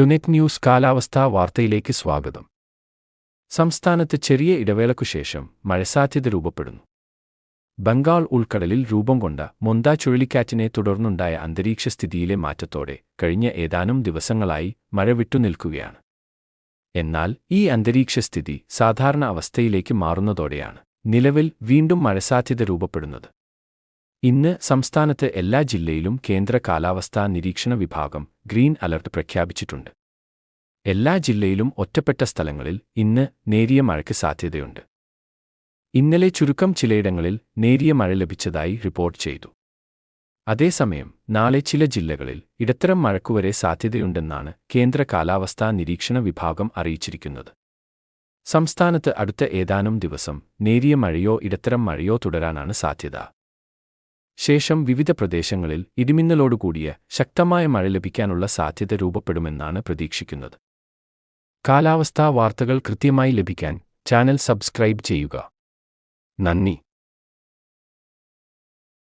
ടുനെറ്റ് news കാലാവസ്ഥാ വാർത്തയിലേക്ക് സ്വാഗതം. സംസ്ഥാനത്ത് ചെറിയ ഇടവേളയ്ക്കുശേഷം മഴസാധ്യത രൂപപ്പെടുന്നു. ബംഗാൾ ഉൾക്കടലിൽ രൂപം കൊണ്ട മൊന്ത ചുഴലിക്കാറ്റിനെ തുടർന്നുണ്ടായ അന്തരീക്ഷ അന്തരീക്ഷസ്ഥിതിയിലെ മാറ്റത്തോടെ കഴിഞ്ഞ ഏതാനും ദിവസങ്ങളായി മഴ വിട്ടുനിൽക്കുകയാണ്. എന്നാൽ ഈ അന്തരീക്ഷസ്ഥിതി സാധാരണ അവസ്ഥയിലേക്ക് മാറുന്നതോടെയാണ് നിലവിൽ വീണ്ടും മഴസാധ്യത രൂപപ്പെടുന്നത്. ഇന്ന് സംസ്ഥാനത്ത് എല്ലാ ജില്ലയിലും കേന്ദ്ര കാലാവസ്ഥാ നിരീക്ഷണ വിഭാഗം ഗ്രീൻ അലർട്ട് പ്രഖ്യാപിച്ചിട്ടുണ്ട്. എല്ലാ ജില്ലയിലും ഒറ്റപ്പെട്ട സ്ഥലങ്ങളിൽ ഇന്ന് നേരിയ മഴയ്ക്ക് സാധ്യതയുണ്ട്. ഇന്നലെ ചുരുക്കം ചിലയിടങ്ങളിൽ നേരിയ മഴ ലഭിച്ചതായി റിപ്പോർട്ട് ചെയ്തു. അതേസമയം നാളെ ചില ജില്ലകളിൽ ഇടത്തരം മഴക്കുവരെ സാധ്യതയുണ്ടെന്നാണ് കേന്ദ്ര കാലാവസ്ഥാ നിരീക്ഷണ വിഭാഗം അറിയിച്ചിരിക്കുന്നത്. സംസ്ഥാനത്ത് അടുത്ത ഏതാനും ദിവസം നേരിയ മഴയോ ഇടത്തരം മഴയോ തുടരാനാണ് സാധ്യത. ശേഷം വിവിധ പ്രദേശങ്ങളിൽ ഇടിമിന്നലോടുകൂടിയ ശക്തമായ മഴ ലഭിക്കാനുള്ള സാധ്യത രൂപപ്പെടുമെന്നാണ് പ്രതീക്ഷിക്കുന്നത്. കാലാവസ്ഥാ വാർത്തകൾ കൃത്യമായി ലഭിക്കാൻ ചാനൽ സബ്സ്ക്രൈബ് ചെയ്യുക. 难逆。